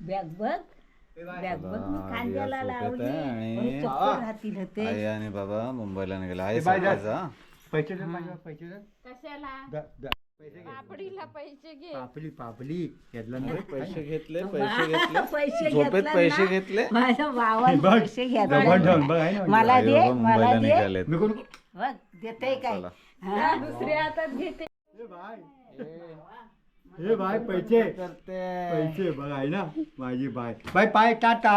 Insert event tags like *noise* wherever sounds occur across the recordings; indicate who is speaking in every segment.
Speaker 1: Bag बघ. Bag बघ मी लावली
Speaker 2: आणि-
Speaker 1: चप्पल राहतील होते.
Speaker 2: आई आणि बाबा मुंबईला निघाले. आई
Speaker 3: पैसे दे माझ्या पैसे दे
Speaker 4: कशाला?
Speaker 3: द- द- पैसे घे.
Speaker 4: पापडीला पैसे घे.
Speaker 3: पापली
Speaker 2: पैसे घेतले पैसे घेतले.
Speaker 1: पैसे
Speaker 2: झोपेत
Speaker 1: घेतला
Speaker 2: पैसे
Speaker 1: ना.
Speaker 2: घेतले.
Speaker 1: माझ्या भावाने
Speaker 3: बघ,
Speaker 1: पैसे
Speaker 3: डबल ठेवून
Speaker 1: घेतला
Speaker 3: बघ आहे ना
Speaker 1: मला
Speaker 2: आई
Speaker 1: दे
Speaker 2: बाबा
Speaker 1: मला
Speaker 2: मुंबईला
Speaker 1: दे.
Speaker 2: निघालेत.
Speaker 3: मी कोण
Speaker 1: बघ देते काय?
Speaker 2: चला.
Speaker 1: हा?
Speaker 4: दुसऱ्या हातात घेते.
Speaker 3: ए बाय. ए बाय पैसे.
Speaker 2: करते
Speaker 3: पैसे बघ आहे ना माझी बाय. बाय पाय टाटा.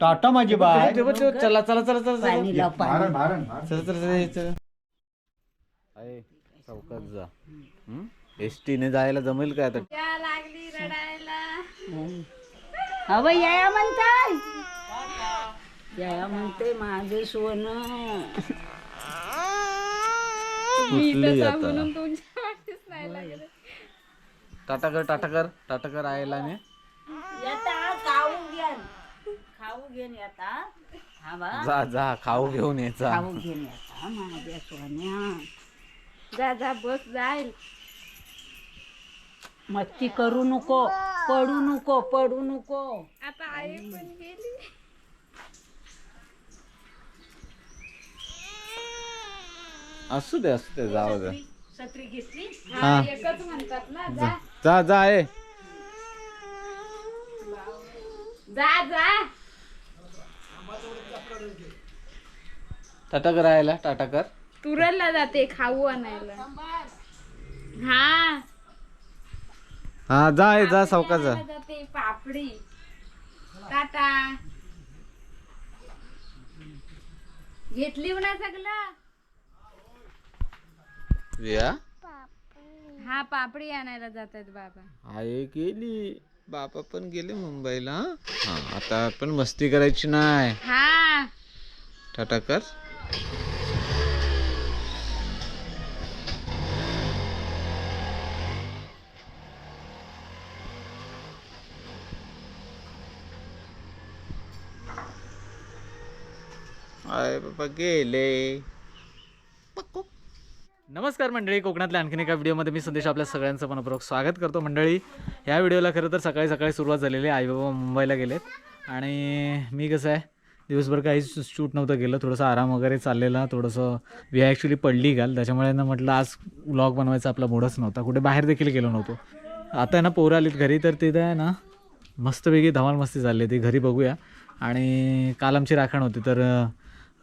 Speaker 3: टाटा माझी बाय.
Speaker 2: चला चला चला चला चला
Speaker 1: पाणी लाव पाणी.
Speaker 3: भारण भारण भारण.
Speaker 2: चल चल चौकात जा. एस टीने जायला जमेल का आता?
Speaker 4: त्या लागली रडायला.
Speaker 1: हवं या म्हणताय. या म्हणते माझं सोनं.
Speaker 4: मी
Speaker 2: आता?
Speaker 4: म्हणून तुमच्या वाटीच नाही लागले.
Speaker 2: टाटा कर टाटा कर टाटा कर आयला ने
Speaker 1: येता खाऊ घेन. खाऊ घेन येता. हा बा.
Speaker 2: जा जा खाऊ घेऊन यायचा
Speaker 1: खाऊ घेन येता माझ्या सोन्या.
Speaker 4: जा जा बस जाईल.
Speaker 1: मस्ती करू नको पडू नको पडू नको.
Speaker 4: आता आई पण गेली.
Speaker 2: असू दे असू दे जाऊ दे.
Speaker 1: छत्री घेतली?
Speaker 4: हा.
Speaker 2: हा.
Speaker 4: एकच म्हणतात ना
Speaker 2: जा.
Speaker 4: जा
Speaker 2: जा जा आहे
Speaker 4: जा जा.
Speaker 2: टाटा कर आयला टाटा कर
Speaker 4: तुरलला जाते खाऊ आणायला. हा.
Speaker 2: हा जा आहे जा सावका जा.
Speaker 4: जाते पापडी. टाटा. घेतली ना सगळं.
Speaker 2: विया
Speaker 4: हा पापडी आणायला जात आहेत बाबा.
Speaker 2: आई गेली. बापा पण गेले मुंबईला हा? आता पण मस्ती करायची नाही
Speaker 4: हा.
Speaker 2: टाटा कर. आय बाबा गेले. नमस्कार मंडळी कोकणातल्या आणखीन एका व्हिडिओमध्ये मी संदेश आपल्या सगळ्यांचं मनपूर्वक स्वागत करतो. मंडळी या व्हिडिओला खरं तर सकाळी सकाळी सुरुवात झालेली आहे. आईबाबा मुंबईला गेलेत आणि मी कसं आहे दिवसभर काही शूट नव्हतं गेलं थोडंसं आराम वगैरे चाललेला थोडंसं वी ॲक्च्युली पडली घाल त्याच्यामुळे ना म्हटलं आज व्लॉग बनवायचा आपला मोडच नव्हता. कुठे बाहेर देखील गेलो नव्हतो. आता आहे ना पोरं आलीत घरी तर तिथं आहे ना मस्तपैकी धमाल मस्ती चालली ती घरी बघूया. आणि काल आमची राखण होती तर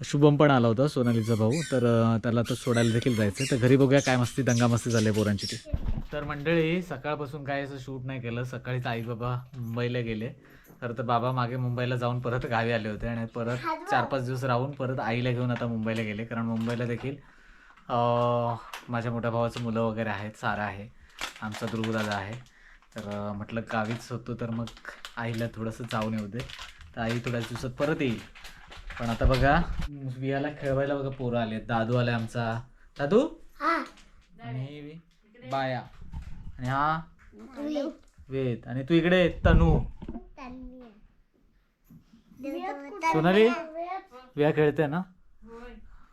Speaker 2: शुभम पण आला होता सोनालीचा भाऊ. तर त्याला तर सोडायला देखील जायचं तर घरी बघूया काय मस्ती दंगा मस्ती झाली पोरांची ती. तर मंडळी सकाळपासून काय असं शूट नाही केलं. सकाळीच आई बाबा मुंबईला गेले. खरं तर बाबा मागे मुंबईला जाऊन परत गावी आले होते आणि परत चार पाच दिवस राहून परत आईला घेऊन आता मुंबईला गेले. कारण मुंबईला देखील माझ्या मोठ्या भावाचं मुलं वगैरे आहेत. सारा आहे. आमचा दुर्गदादा आहे. तर म्हटलं गावीच होतो तर मग आईला थोडंसं जाऊन येऊ दे. तर आई थोड्याच दिवसात परत येईल. पण आता बघा वियाला खेळवायला बघा पोरं आले दादू आले आमचा. दादू? आणि बाया. आणि हा? वेद. आणि तू इकडे तनू. सोनाली? विया खेळते ना?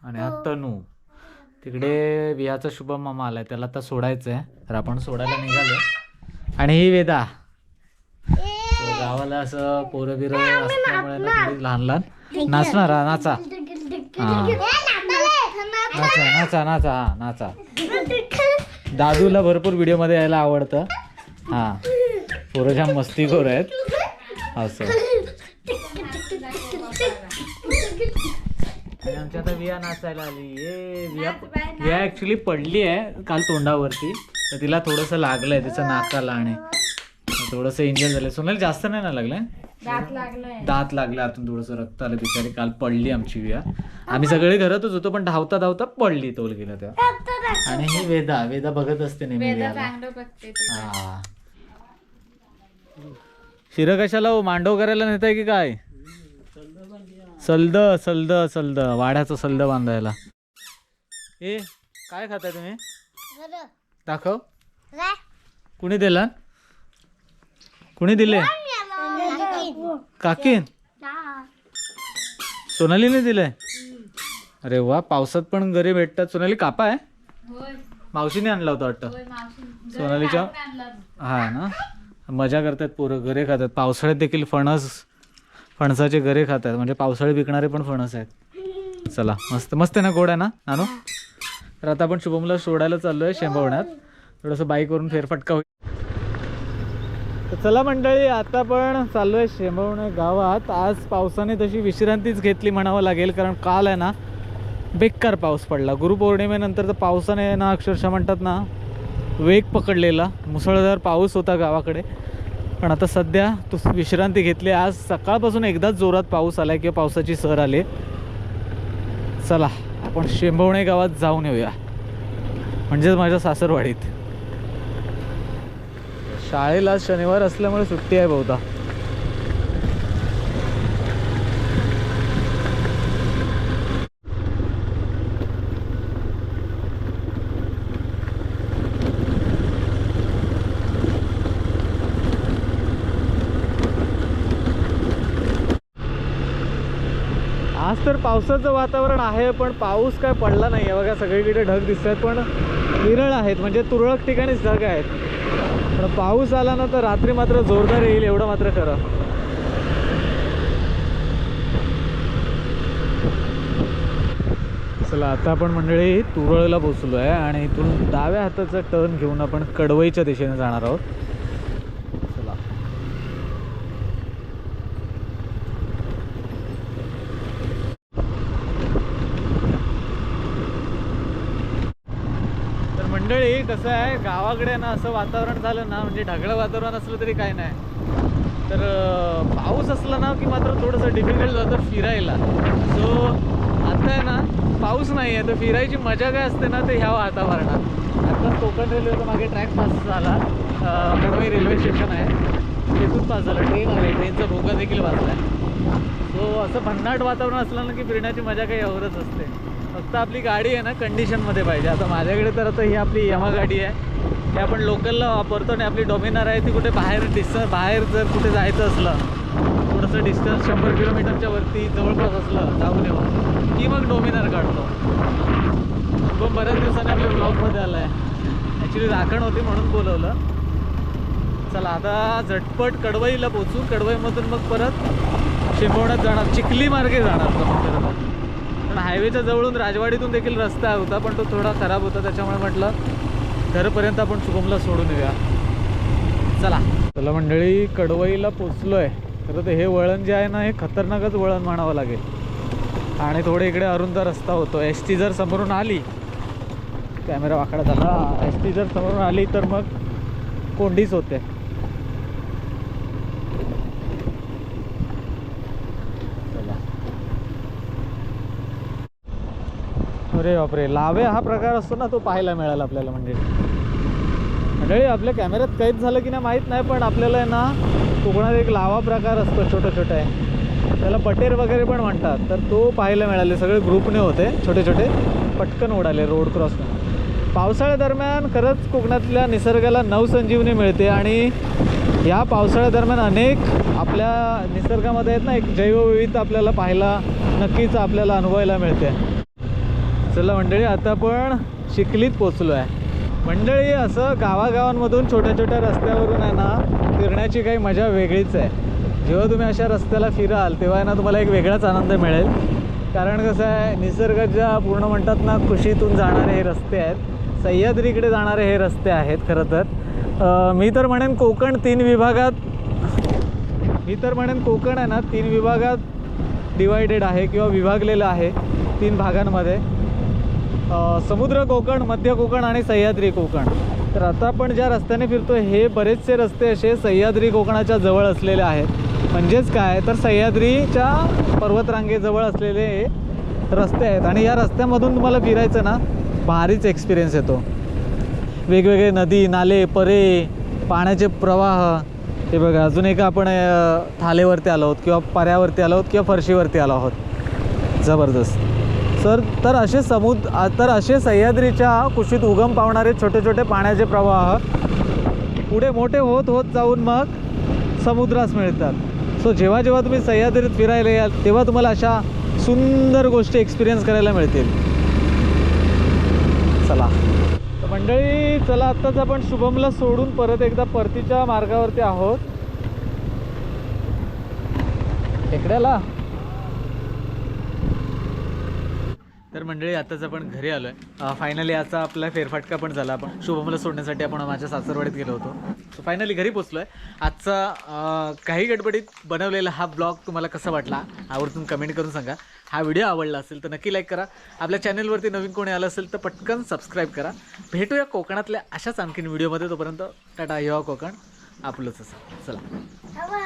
Speaker 2: आणि हा तनू. तिकडे वियाचा शुभम मामा आलाय. त्याला आता सोडायचं आहे तर आपण सोडायला निघालो. आणि ही वेदा. गावाला असं पोरं बिरं असल्यामुळे ना थोडी लहान लहान नाचणार हा नाचा. हा. नाचा नाचा नाचा हा नाचा. *laughs* दादूला भरपूर व्हिडिओमध्ये यायला आवडतं. हा. पोरं जाम मस्तीखोर आहेत. असं. आणि आमची आता विया नाचायला आली. ये विया विया ऍक्च्युली पडली आहे काल तोंडावरती. तर तिला थोडंसं लागलंय तिचं नाकाला आणि थोडंसं इंजन झालं सोनाली जास्त नाही ना लागलंय?
Speaker 4: दात लागलाय.
Speaker 2: दात लागले आतून थोडंसं रक्त आलं बिचारी काल पडली आमची विया आम्ही सगळे घरातच होतो पण धावता धावता पडली तोल गेलं तेव्हा आणि ही वेदा वेदा बघत असते नेहमी
Speaker 4: वेदा
Speaker 2: वियाला
Speaker 4: चांगलं बघते ती.
Speaker 2: हा. शिर कशाला हो? मांडव करायला नेताय की काय? सलद सलद सलद. वाड्याचं सलद बांधायला. ए काय खाताय तुम्ही? दाखव. कुणी दिला? कुणी दिले? काकीन. सोनालीने दिलंय? अरे वा पावसात पण घरी भेटतात. सोनाली कापा आहे मावशीने आणला होता वाटतं. सोनालीच्या? हा ना. मजा करतात पोरं गरे खातात. पावसाळ्यात देखील फणस फणसाचे गरे खातात. म्हणजे पावसाळ्यात विकणारे पण फणस आहेत. चला मस्त मस्त आहे ना गोड आहे ना नानो? तर आता आपण शुभमला सोडायला चाललो आहे शेंबवण्यात थोडंसं बाईकवरून फेरफटका होईल. चला मंडळी आता पण चाललो आहे शेंबवणे गावात. आज पावसाने तशी विश्रांतीच घेतली म्हणावं लागेल कारण काल आहे ना बेकार पाऊस पडला. गुरुपौर्णिमेनंतर तर पावसाने ना अक्षरशः म्हणतात ना वेग पकडलेला. मुसळधार पाऊस होता गावाकडे. पण आता सध्या तू विश्रांती घेतली. आज सकाळपासून एकदाच जोरात पाऊस आला किंवा पावसाची सर आली चला आपण शेंबवणे गावात जाऊन येऊया. म्हणजेच माझ्या सासरवाडीत. शाळेला आज शनिवार असल्यामुळे सुट्टी आहे बहुधा. आज तर पावसाचं वातावरण आहे पण पाऊस काय पडला नाही आहे बघा सगळीकडे ढग दिसत आहेत पण विरळ आहेत. म्हणजे तुरळक ठिकाणीच ढग आहेत. पण पाऊस आला ना तर रात्री मात्र जोरदार येईल एवढं मात्र खरं. चला आता आपण मंडळी तुरळला पोचलो आहे आणि इथून डाव्या हाताचा टर्न घेऊन आपण कडवईच्या दिशेने जाणार आहोत चला तर मंडळी कसं आहे? गावाकडे ना असं वातावरण झालं ना म्हणजे ढगळं वातावरण असलं तरी काय नाही. तर पाऊस असला ना की मात्र थोडंसं डिफिकल्ट जातं फिरायला. सो आता आहे ना पाऊस नाही आहे तर फिरायची मजा काय असते ना ते ह्या वातावरणात. आता कोकण रेल्वेचा मागे ट्रॅक पास झाला. मुंबई रेल्वे स्टेशन आहे. तिथून पास झालं. ट्रेन आली. ट्रेनचा भोगा देखील वाचला आहे सो असं भन्नाट वातावरण असलं ना की फिरण्याची मजा काही एवढंच असते. फक्त आपली गाडी आहे ना कंडिशनमध्ये पाहिजे. आता माझ्याकडे तर आता ही आपली यमा गाडी आहे. ती आपण लोकलला वापरतो आणि आपली डॉमिनार आहे ती कुठे बाहेर डिस्टन्स बाहेर जर कुठे जायचं असलं थोडंसं डिस्टन्स शंभर किलोमीटरच्या वरती जवळपास असलं जाऊन येऊन की मग डॉमिनार काढतो. पण बऱ्याच दिवसांनी आपल्या ब्लॉगमध्ये आला आहे ॲक्च्युली राखण होती म्हणून बोलवलं. चला आता झटपट कडवईला पोचू कडवईमधून मग परत शिंबवण्यात जाणार. चिखली मार्गे जाणार खरं तर. हायवेच्या जवळून राजवाडीतून देखील रस्ता होता पण तो थोडा खराब होता. त्याच्यामुळे म्हटलं घरपर्यंत आपण शुभमला सोडून येऊया. चला. चला मंडळी कडवईला पोचलो आहे खरं तर हे वळण जे आहे ना हे खतरनाकच वळण म्हणावं लागेल. आणि थोडे इकडे अरुंद रस्ता होतो. एस टी जर समोरून आली कॅमेरा वाकडा झाला एस टी जर समोरून आली तर मग कोंडीच होते चला अरे बापरे लावे हा प्रकार असतो ना तो पाहायला मिळाला आपल्याला म्हणजे. मंडळी आपल्या कॅमेऱ्यात कैद झालं की नाही माहीत नाही पण आपल्याला आहे ना कोकणात एक लावा प्रकार असतो छोटा छोटा आहे. त्याला पटेर वगैरे पण म्हणतात. तर तो पाहायला मिळाले सगळे ग्रुपने होते छोटे छोटे पटकन उडाले रोड क्रॉसने पावसाळ्यादरम्यान खरंच कोकणातल्या निसर्गाला नवसंजीवनी मिळते आणि या पावसाळ्यादरम्यान अनेक आपल्या निसर्गामध्ये आहेत ना एक जैवविविधता आपल्याला पाहायला नक्कीच आपल्याला अनुभवायला मिळते. चला मंडळी आता आपण चिखलीत पोचलो आहे मंडळी असं गावागावांमधून छोट्या छोट्या रस्त्यावरून आहे ना फिरण्याची काही मजा वेगळीच आहे. जेव्हा तुम्ही अशा रस्त्याला फिराल तेव्हा आहे ना तुम्हाला एक वेगळाच आनंद मिळेल. कारण कसं आहे निसर्गाच्या पूर्ण म्हणतात ना खुशीतून जाणारे हे रस्ते आहेत सह्याद्रीकडे जाणारे हे रस्ते आहेत खरं तर. मी तर म्हणेन कोकण तीन विभागात मी तर म्हणेन कोकण आहे ना तीन विभागात डिवायडेड आहे किंवा विभागलेलं आहे तीन भागांमध्ये. समुद्र कोकण मध्य कोकण आणि सह्याद्री कोकण. तर आता आपण ज्या रस्त्याने फिरतो हे बरेचसे रस्ते असे सह्याद्री कोकणाच्या जवळ असलेले आहेत. म्हणजेच काय? तर सह्याद्रीच्या पर्वतरांगेजवळ असलेले रस्ते आहेत. आणि या रस्त्यामधून तुम्हाला फिरायचं ना भारीच एक्सपिरियन्स येतो. वेगवेगळे नदी नाले परे पाण्याचे प्रवाह. हे बघा अजून एक आपण थालेवरती आलो आहोत किंवा पर्यावरती आलो आहोत किंवा फरशीवरती आलो आहोत. जबरदस्त. सर तर असे समुद तर असे सह्याद्रीच्या कुशीत उगम पावणारे छोटे छोटे पाण्याचे प्रवाह पुढे मोठे होत होत जाऊन मग समुद्रास मिळतात. सो जेव्हा जेव्हा तुम्ही सह्याद्रीत फिरायला याल तेव्हा तुम्हाला अशा सुंदर गोष्टी एक्सपिरियन्स करायला मिळतील. चला. तर मंडळी मंडळी चला आत्ताच आपण शुभमला सोडून परत एकदा परतीच्या मार्गावरती आहोत. टेकड्याला तर मंडळी आताच आपण घरी आलोय. फायनली याचा आपला फेरफाटका पण झाला. आपण शुभमला सोडण्यासाठी आपण माझ्या सासरवाडीत गेलो होतो. सो फायनली घरी पोचलोय. आजचा काही गडबडीत बनवलेला हा ब्लॉग तुम्हाला कसा वाटला आवर्जून कमेंट करून सांगा. हा व्हिडिओ आवडला असेल तर नक्की लाईक करा. आपल्या चॅनलवरती नवीन कोणी आलं असेल तर पटकन सबस्क्राईब करा. भेटूया कोकणातल्या अशाच आणखीन व्हिडिओमध्ये तोपर्यंत टाटा युवा कोकण. आपलंच असं. चला.